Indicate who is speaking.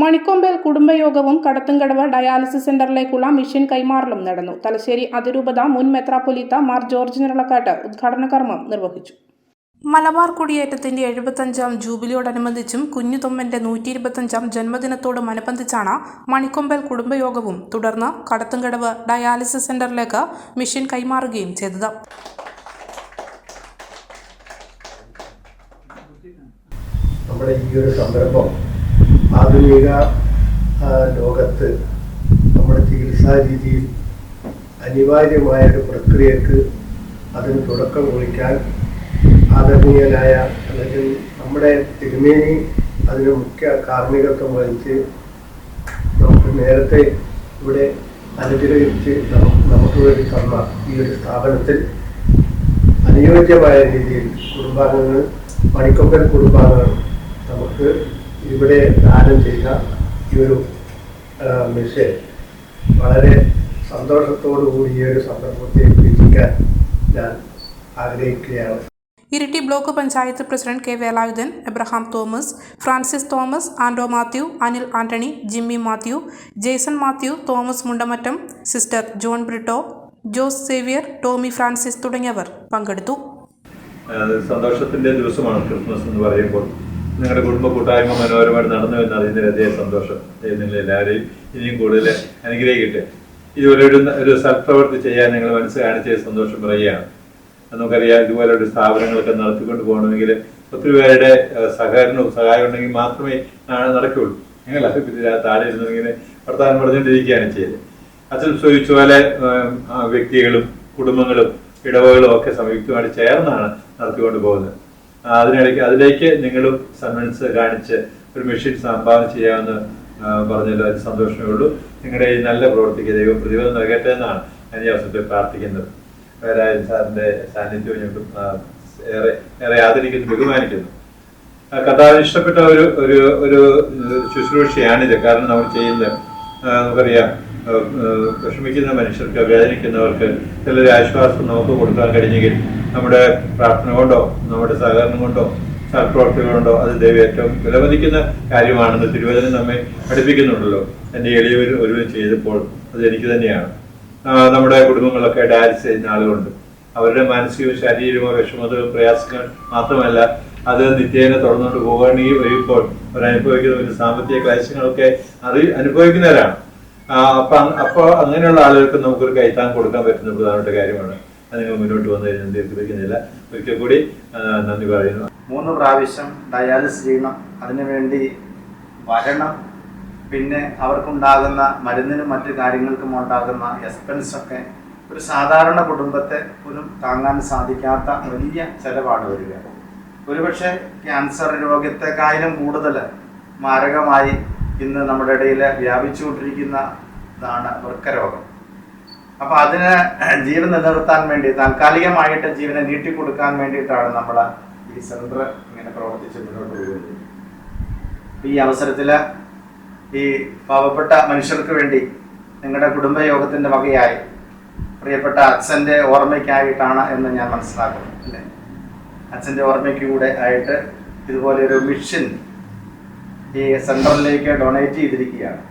Speaker 1: മണിക്കൊമ്പേൽ കുടുംബയോഗവും Kadathumkadavu dialysis സെന്ററിലേക്കുള്ള mission കൈമാറലും നടന്നു. തലശ്ശേരി അതിരൂപത മുൻ മെത്രാപ്പൊലീത്ത മാർ ജോർജ് നിറളക്കാട്ട് ഉദ്ഘാടന കർമ്മം നിർവഹിച്ചു. മലബാർ കുടിയേറ്റത്തിന്റെ എഴുപത്തഞ്ചാം ജൂബിലിയോടനുബന്ധിച്ചും കുഞ്ഞുതൊമ്മന്റെ നൂറ്റി ഇരുപത്തഞ്ചാം ജന്മദിനത്തോടും അനുബന്ധിച്ചാണ് മണിക്കൊമ്പൽ കുടുംബയോഗവും തുടർന്ന് കടത്തുംകടവ് ഡയാലിസിസ് സെന്ററിലേക്ക് മിഷൻ കൈമാറുകയും ചെയ്തത്.
Speaker 2: നമ്മുടെ ഈ ഒരു സംരംഭം ആധുനിക ലോകത്ത് നമ്മുടെ ചികിത്സാ രീതിയിൽ അനിവാര്യമായ ഒരു പ്രക്രിയക്ക് അതിന് തുടക്കം കുറിക്കാൻ ആദരണീയനായ അല്ലെങ്കിൽ നമ്മുടെ തിരുമേനി അതിന് മുഖ്യ കാർമ്മികത്വം വഹിച്ച് നമുക്ക് നേരത്തെ ഇവിടെ അനുഗ്രഹിച്ച് നമുക്ക് വേണ്ടി തന്ന ഈ ഒരു സ്ഥാപനത്തിൽ അനുയോജ്യമായ രീതിയിൽ കുടുംബാംഗങ്ങൾ മണിക്കൊമ്പൻ കുടുംബാംഗങ്ങൾ നമുക്ക് ഇവിടെ ദാനം ചെയ്ത ഈ ഒരു മെസ്സേജ് വളരെ സന്തോഷത്തോടു കൂടി ഈ ഒരു സന്ദർഭത്തെ വിജയിക്കാൻ ഞാൻ ആഗ്രഹിക്കുകയാണ്.
Speaker 1: Iritty block panchayat president K Velayudhan Abraham Thomas Francis Thomas Ando Mathew Anil Antony Jimmy Mathew Jason Mathew Thomas Mundamattam sister John Britto Jose Xavier Tommy Francis തുടങ്ങിയവർ പങ്കെടുത്തു.
Speaker 3: സന്തോഷത്തിന്റെ ദിവസമാണ് ക്രിസ്മസ് എന്ന് പറയുമ്പോൾ. നിങ്ങളുടെ കുടുംബ കൂട്ടായ്മ മനോഹരമായിട്ട് നടന്നു എന്ന് അറിയുന്നതിൽ അതേ സന്തോഷം. നിങ്ങൾ എല്ലാവരെയും ഇനിയും കൂടുതൽ അനുഗ്രഹിക്കട്ടെ. ഇതുപോലെ ഒരു ഒരു സൽപ്രവൃത്തി ചെയ്യാൻ നിങ്ങൾ മനസ്സ് കാണിച്ച സന്തോഷം പറയുകയാണ്. നമുക്കറിയാം ഇതുപോലെ ഒരു സ്ഥാപനങ്ങളൊക്കെ നടത്തിക്കൊണ്ട് പോകണമെങ്കിൽ ഒത്തിരി പേരുടെ സഹകരണവും സഹായം ഉണ്ടെങ്കിൽ മാത്രമേ നടക്കുകയുള്ളൂ ഞങ്ങൾ പിന്നെ താഴെ ഇരുന്ന് വർത്തമാനം പറഞ്ഞുകൊണ്ടിരിക്കുകയാണ് ചെയ്തത്. അച്ഛൻ സൂചിച്ച പോലെ വ്യക്തികളും കുടുംബങ്ങളും ഇടവകളും ഒക്കെ സംയുക്തമായിട്ട് ചേർന്നാണ് നടത്തിക്കൊണ്ട് പോകുന്നത്. അതിനിടയ്ക്ക് അതിലേക്ക് നിങ്ങളും സന്മനസ് കാണിച്ച് ഒരു മെഷീൻ സംഭാവന ചെയ്യാമെന്ന് പറഞ്ഞാൽ അതിൽ സന്തോഷമേ ഉള്ളൂ. നിങ്ങളുടെ ഈ നല്ല പ്രവൃത്തിക്ക് ദൈവം പ്രതിഫലം നൽകട്ടെ എന്നാണ് ഞാൻ ഈ അവസരത്തിൽ പ്രാർത്ഥിക്കുന്നത്. വേരായൻ സാറിന്റെ സാന്നിധ്യവും ഞങ്ങൾക്ക് ഏറെ ഏറെ ആദരിക്കുന്നു ബഹുമാനിക്കുന്നു. കഥാ ഇഷ്ടപ്പെട്ട ഒരു ഒരു ഒരു ശുശ്രൂഷയാണിത് കാരണം നമ്മൾ ചെയ്യുന്നത് നമുക്കറിയാം. വിഷമിക്കുന്ന മനുഷ്യർക്ക് വേദനിക്കുന്നവർക്ക് ചിലൊരു ആശ്വാസം നമുക്ക് കൊടുക്കാൻ കഴിഞ്ഞെങ്കിൽ നമ്മുടെ പ്രാർത്ഥന കൊണ്ടോ നമ്മുടെ സഹകരണം കൊണ്ടോ സൽപ്രവർത്തികൾ കൊണ്ടോ അത് ദൈവം ഏറ്റവും വിലമതിക്കുന്ന കാര്യമാണെന്ന് തിരുവചനം നമ്മെ പഠിപ്പിക്കുന്നുണ്ടല്ലോ. എന്റെ എളിയവർ ഒരുവൻ ചെയ്തപ്പോൾ അത് എനിക്ക് തന്നെയാണ്. നമ്മുടെ കുടുംബങ്ങളൊക്കെ ഡാൻസ് ചെയ്യുന്ന ആളുകളുണ്ട്. അവരുടെ മാനസികവും ശാരീരികമോ വിഷമതകളും പ്രയാസങ്ങൾ മാത്രമല്ല അത് നിത്യേന തുടർന്നുകൊണ്ട് പോകണമെങ്കിൽ വരുമ്പോൾ അവരനുഭവിക്കുന്ന ഒരു സാമ്പത്തിക ക്ലേശങ്ങളൊക്കെ അറി അനുഭവിക്കുന്നവരാണ്. അപ്പൊ അപ്പൊ അങ്ങനെയുള്ള ആളുകൾക്ക് നമുക്കൊരു കൈത്താൻ കൊടുക്കാൻ പറ്റുന്ന പ്രധാനപ്പെട്ട കാര്യമാണ്. അത് മുന്നോട്ട് വന്നു കഴിഞ്ഞാൽ ദീർഘിപ്പിക്കുന്നില്ല ഒരിക്കൽ കൂടി നന്ദി പറയുന്നു.
Speaker 4: മൂന്ന് പ്രാവശ്യം ഡയാലിസിസ് ചെയ്യണം. അതിനുവേണ്ടി വരണം. പിന്നെ അവർക്കുണ്ടാകുന്ന മരുന്നിനും മറ്റു കാര്യങ്ങൾക്കും ഉണ്ടാകുന്ന എക്സ്പെൻസ് ഒക്കെ ഒരു സാധാരണ കുടുംബത്തെ പോലും താങ്ങാൻ സാധിക്കാത്ത വലിയ ചെലവാണ് വരിക. ഒരുപക്ഷെ ക്യാൻസർ രോഗത്തെക്കാളും കൂടുതൽ മാരകമായി ഇന്ന് നമ്മുടെ ഇടയിൽ വ്യാപിച്ചുകൊണ്ടിരിക്കുന്നതാണ് വൃക്കരോഗം. അപ്പൊ അതിന് ജീവൻ നിലനിർത്താൻ വേണ്ടി താൽക്കാലികമായിട്ട് ജീവനെ നീട്ടിക്കൊടുക്കാൻ വേണ്ടിയിട്ടാണ് നമ്മൾ ഈ സെന്റർ ഇങ്ങനെ പ്രവർത്തിച്ച് മുന്നോട്ട് പോകുന്നത് ഈ അവസരത്തിൽ ഈ പാവപ്പെട്ട മനുഷ്യർക്ക് വേണ്ടി നിങ്ങളുടെ കുടുംബയോഗത്തിന്റെ വകയായി പ്രിയപ്പെട്ട അച്ഛന്റെ ഓർമ്മയ്ക്കായിട്ടാണ് എന്ന് ഞാൻ മനസ്സിലാക്കുന്നു അച്ഛന്റെ ഓർമ്മയ്ക്ക് കൂടെ ആയിട്ട് ഇതുപോലെ ഒരു മിഷൻ ഈ സെന്ററിലേക്ക് ഡൊണേറ്റ് ചെയ്തിരിക്കുകയാണ്.